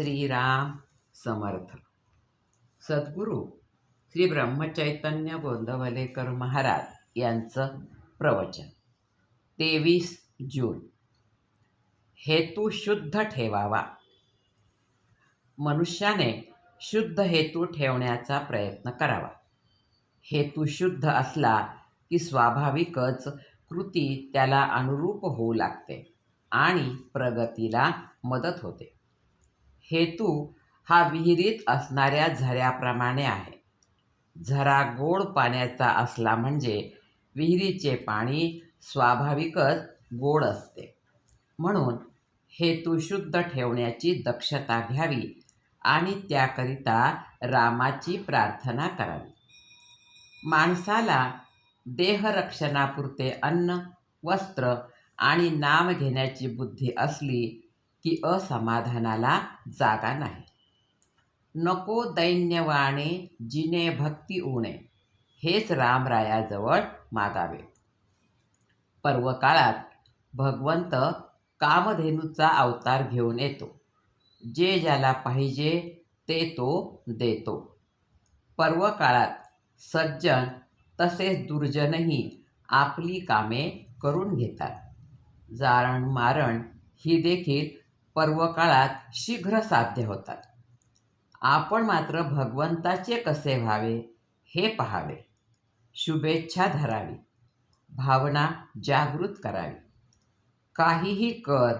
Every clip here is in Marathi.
श्रीराम समर्थ। सद्गुरू श्री ब्रह्मचैतन्य गोंदवलेकर महाराज यांचं प्रवचन तेवीस जून. हेतू शुद्ध ठेवावा. मनुष्याने शुद्ध हेतू ठेवण्याचा प्रयत्न करावा. हेतू शुद्ध असला की स्वाभाविकच कृती त्याला अनुरूप होऊ लागते आणि प्रगतीला मदत होते. हेतू हा विहिरीत असणाऱ्या झऱ्याप्रमाणे आहे. झरा गोड पाण्याचा असला म्हणजे विहिरीचे पाणी स्वाभाविकच गोड असते. म्हणून हेतू शुद्ध ठेवण्याची दक्षता घ्यावी आणि त्याकरिता रामाची प्रार्थना करावी. माणसाला देहरक्षणापुरते अन्न वस्त्र आणि नाम घेण्याची बुद्धी असली की असमाधानाला जागा नाही. नको दैन्यवाणे जिने भक्ती उणे हेच रामरायाजवळ मागावे. पर्वकाळात भगवंत कामधेनूचा अवतार घेऊन येतो. जे ज्याला पाहिजे ते तो देतो. पर्वकाळात सज्जन तसेच दुर्जनही आपली कामे करून घेतात. जारण मारण ही देखील पर्वकाळात शीघ्र साध्य होतात. आपण मात्र भगवंताचे कसे व्हावे हे पहावे. शुभेच्छा धरावी. भावना जागृत करावी. काहीही कर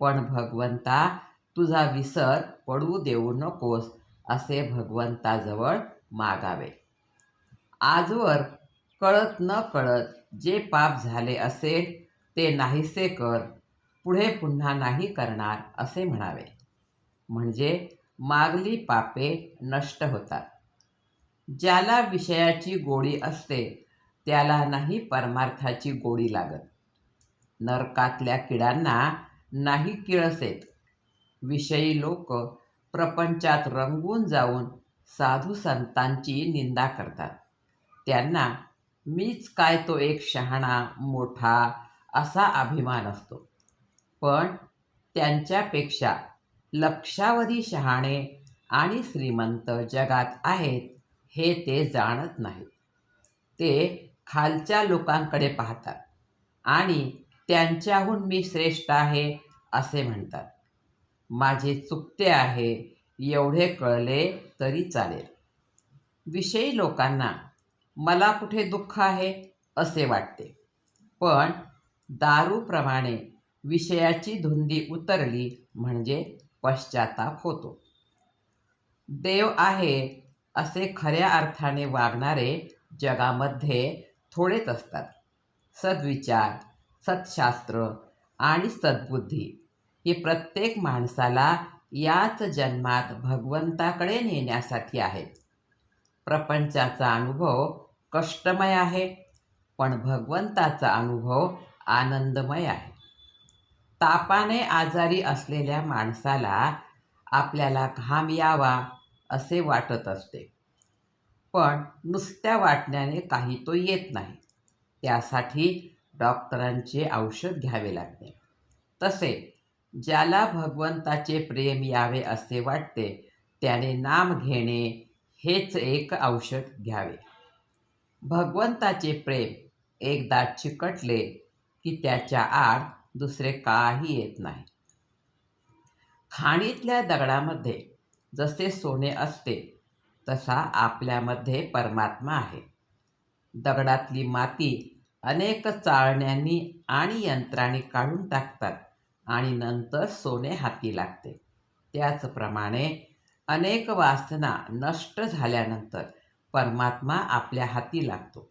पण भगवंता तुझा विसर पडू देऊ नकोस असे भगवंताजवळ मागावे. आजवर कळत न कळत जे पाप झाले असेल ते नाहीसे कर पुढे पुन्हा नाही करणार असे म्हणावे. म्हणजे मागली पापे नष्ट होतात. ज्याला विषयाची गोडी असते त्याला नाही परमार्थाची गोडी लागत. नरकातल्या किडांना नाही किळस येत. विषयी लोक प्रपंचात रंगून जाऊन साधू संतांची निंदा करतात. त्यांना मीच काय तो एक शहाणा मोठा असा अभिमान असतो. पण त्यांच्यापेक्षा लक्षावधी शहाणे आणि श्रीमंत जगात आहेत हे ते जाणत नाहीत. ते खालच्या लोकांकडे पाहतात आणि त्यांच्याहून मी श्रेष्ठ आहे असे म्हणतात. माझे चुकते आहे एवढे कळले तरी चालेल. विषयी लोकांना मला कुठे दुःख आहे असे वाटते. पण दारूप्रमाणे विषयाची धुंदी उतरली म्हणजे पश्चाताप होतो. देव आहे असे खऱ्या अर्थाने वागणारे जगामध्ये थोडेच असतात. सद्विचार सत्शास्त्र आणि सद्बुद्धी ही प्रत्येक माणसाला याच जन्मात भगवंताकडे नेण्यासाठी आहेत. प्रपंचाचा अनुभव कष्टमय आहे पण भगवंताचा अनुभव आनंदमय आहे. तापाने आजारी असलेल्या माणसाला आपल्याला घाम यावा असे वाटत असते. पण नुसत्या वाटण्याने काही तो येत नाही. त्यासाठी डॉक्टरांचे औषध घ्यावे लागते. तसे ज्याला भगवंताचे प्रेम यावे असे वाटते त्याने नाम घेणे हेच एक औषध घ्यावे. भगवंताचे प्रेम एकदा चिकटले की त्याच्या आड दुसरे काही येत नाही. खाणीतल्या दगडामध्ये जसे सोने असते तसा आपल्यामध्ये परमात्मा आहे. दगडातली माती अनेक चाळण्यांनी आणि यंत्रांनी काढून टाकतात आणि नंतर सोने हाती लागते. त्याचप्रमाणे अनेक वासना नष्ट झाल्यानंतर परमात्मा आपल्या हाती लागतो.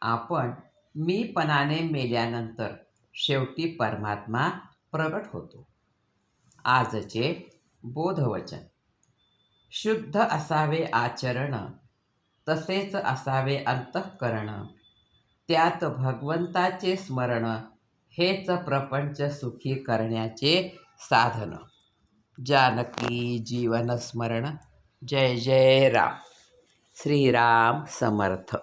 आपण मीपणाने मेल्यानंतर शेवटी परमात्मा प्रगट होतो. आजचे बोधवचन. शुद्ध असावे आचरण तसेच असावे अंतःकरण. त्यात भगवंताचे स्मरण हेच प्रपंच सुखी करण्याचे साधन. जानकी जीवन स्मरण. जय जय राम. श्रीराम समर्थ.